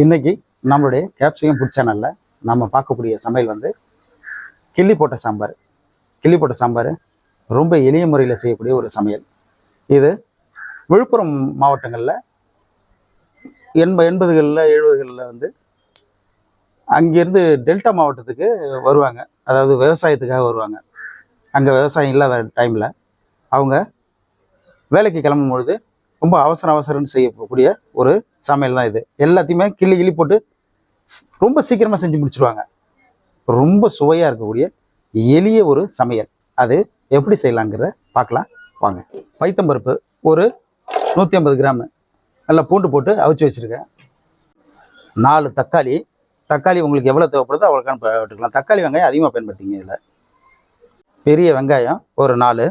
இன்னைக்கு நம்மளுடைய capsicum food சேனலில் நம்ம பார்க்கக்கூடிய சமையல் வந்து கிள்ளி போட்ட சாம்பார். கிள்ளி போட்ட சாம்பார் ரொம்ப எளிய முறையில் செய்யக்கூடிய ஒரு சமையல். இது விழுப்புரம் மாவட்டங்களில் எண்ப எண்பதுகளில் எழுபதுகளில் வந்து அங்கேருந்து டெல்டா மாவட்டத்துக்கு வருவாங்க. அதாவது விவசாயத்துக்காக வருவாங்க. அங்கே விவசாயம் இல்லாத டைமில் அவங்க வேலைக்கு கிளம்பும் பொழுது ரொம்ப அவசர அவசரம்னு செய்யக்கூடிய ஒரு சமையல் தான் இது. எல்லாத்தையுமே கிள்ளி கிள்ளி போட்டு ரொம்ப சீக்கிரமாக செஞ்சு முடிச்சிருவாங்க. ரொம்ப சுவையாக இருக்கக்கூடிய எளிய ஒரு சமையல். அது எப்படி செய்யலாங்கிறத பார்க்கலாம். வாங்க. பைத்தம்பருப்பு ஒரு நூற்றி ஐம்பது கிராமு. நல்லா பூண்டு போட்டு அவிச்சு வச்சுருக்கேன். நாலு தக்காளி. தக்காளி உங்களுக்கு எவ்வளோ தேவைப்படுதோ அவ்வளோக்கான விட்டுக்கலாம். தக்காளி வெங்காயம் அதிகமாக பயன்படுத்திங்க இதில். பெரிய வெங்காயம் ஒரு நாலு.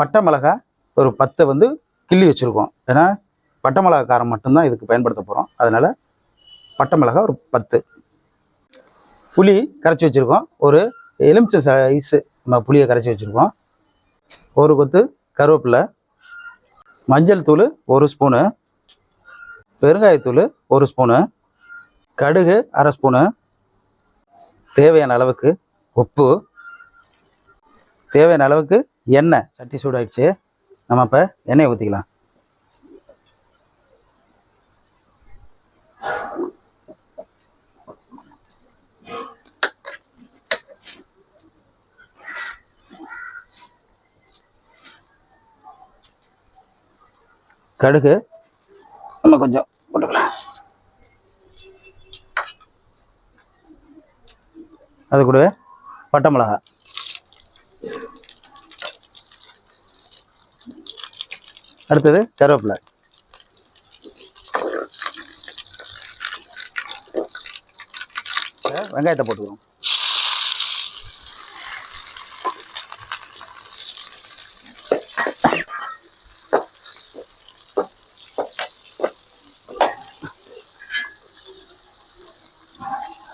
பட்டை மிளகாய் ஒரு பத்தை வந்து கிள்ளி வச்சுருக்கோம். ஏன்னா பட்டை மிளகா காரம் மட்டும்தான் இதுக்கு பயன்படுத்த போகிறோம் அதனால் பட்டை மிளகா ஒரு பத்து. புளி கரைச்சி வச்சுருக்கோம். ஒரு எலுமிச்சை சைஸு நம்ம புளியை கரைச்சி வச்சுருக்கோம். ஒரு கொத்து கருவேப்பிலை மஞ்சள் தூள் ஒரு ஸ்பூனு பெருங்காயத்தூள் ஒரு ஸ்பூனு கடுகு அரை ஸ்பூனு தேவையான அளவுக்கு உப்பு தேவையான அளவுக்கு எண்ணெய். சட்டி சூடாயிடுச்சு. நம்ம இப்போ எண்ணெயை ஊற்றிக்கலாம் கடுகு நம்ம கொஞ்சம் போட்டுக்கலாம். அது கூடவே பட்டை மிளகா அடுத்தது கருவேப்பிலை. வெங்காயத்தை போட்டுக்கிறோம்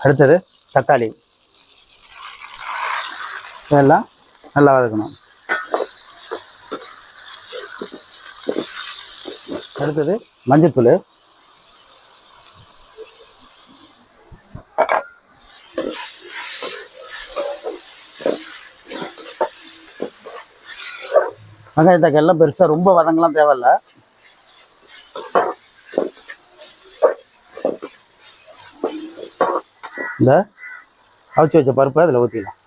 அடுத்தது தக்காளி. இதெல்லாம் நல்லா வதக்கணும். அடுத்தது மஞ்சத்தூள் வெங்காயம் தக்காளி எல்லாம் பெருசாக ரொம்ப வதங்கலாம் தேவையில்ல. இந்த அவிச்சு வச்ச பருப்பை அதில் ஊற்றிக்கலாம்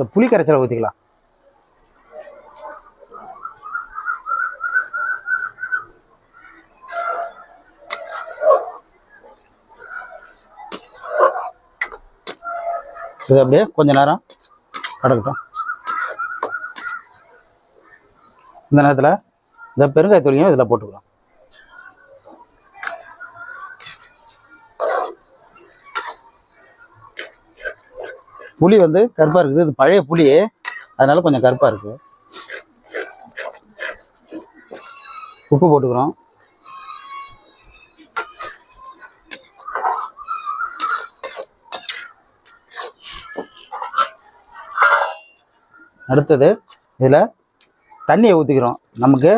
இந்த புளி கரைச்சலை ஊற்றிக்கலாம் இது அப்படியே கொஞ்ச நேரம் கடக்கட்டும் இந்த நேரத்தில் இந்த பெருங்காயத்தூளியும் இதில் போட்டுக்கலாம். புளி வந்து கருப்பாக இருக்குது. இது பழைய புளி அதனால கொஞ்சம் கருப்பாக இருக்குது உப்பு போட்டுக்கிறோம். அடுத்தது இதில் தண்ணியை ஊற்றிக்கிறோம் நமக்கு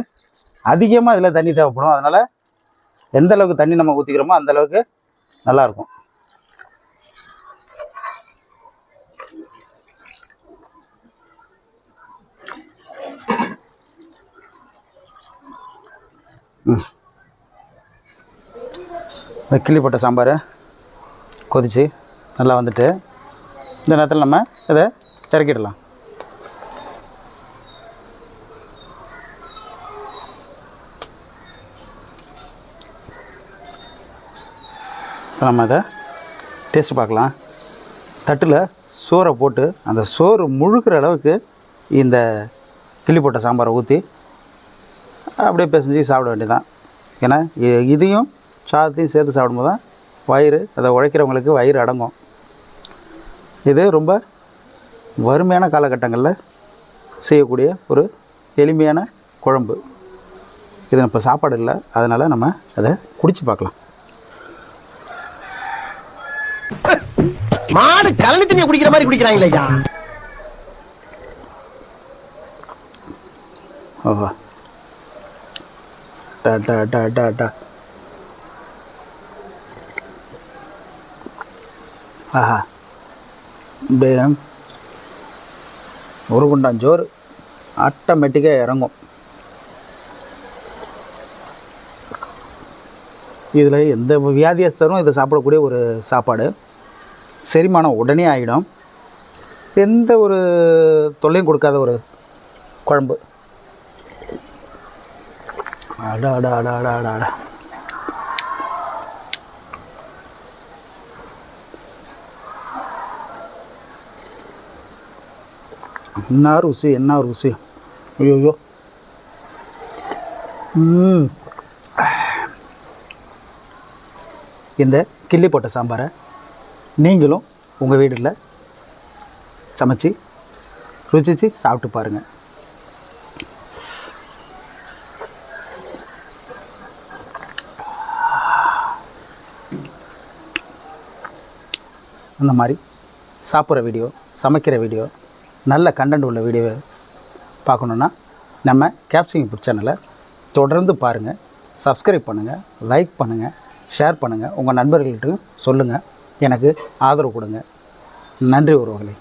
அதிகமாக இதில் தண்ணி தேவைப்படும். அதனால் எந்த அளவுக்கு தண்ணி நம்ம ஊற்றிக்கிறோமோ அந்த அளவுக்கு நல்லாயிருக்கும் இந்த கிள்ளிப்பட்ட சாம்பார் கொதித்து நல்லா வந்துட்டு இந்த நேரத்தில் நம்ம இதை இறக்கிடலாம். இப்போ நம்ம இதை டேஸ்ட் பார்க்கலாம். தட்டில் சோறை போட்டு அந்த சோறு முழுக்கிற அளவுக்கு இந்த கிள்ளி போட்ட சாம்பாரை ஊற்றி அப்படியே பிசைஞ்சு சாப்பிட வேண்டியதான் ஏன்னா இதையும் சாதத்தையும் சேர்த்து சாப்பிடும்போது தான் வயிறு அதை உழைக்கிறவங்களுக்கு வயிறு அடங்கும். இது ரொம்ப வறுமையான காலகட்டங்களில் செய்யக்கூடிய ஒரு எளிமையான குழம்பு. இது இப்போ சாப்பாடு இல்லை அதனால் நம்ம அதை குடிச்சு பார்க்கலாம். மாடு கலனி தண்ணியை குடிக்கிற மாதிரி குடிக்கிறாங்களே ஐயா. ஓஹோ. டா டா டா டா டா. ஆஹா. இப்படி ஒரு குண்டான் ஜோறு ஆட்டோமேட்டிக்காக இறங்கும். இதில் எந்த வியாதியஸ்தரும் இதை சாப்பிடக்கூடிய ஒரு சாப்பாடு. செரிமானம் உடனே ஆகிடும் எந்த ஒரு தொல்லையும் கொடுக்காத ஒரு குழம்பு. அடா அடா அடா அடா அடா அடா. என்ன ருசி என்ன ருசி? ஐயோயோ. இந்த கிள்ளி போட்ட சாம்பாரை நீங்களும் உங்கள் வீட்டில் சமைச்சு ருசிச்சு சாப்பிட்டு பாருங்கள் அந்த மாதிரி சாப்பிட்ற வீடியோ சமைக்கிற வீடியோ நல்ல கண்டென்ட் உள்ள வீடியோவை பார்க்கணுன்னா நம்ம கேப்சிங் ஃபுட் சேனலை தொடர்ந்து பாருங்கள் சப்ஸ்கிரைப் பண்ணுங்கள் லைக் பண்ணுங்கள் ஷேர் பண்ணுங்கள் உங்கள் நண்பர்கள்ட்டையும் சொல்லுங்கள் எனக்கு ஆதரவு கொடுங்க. நன்றி உறவுகளே.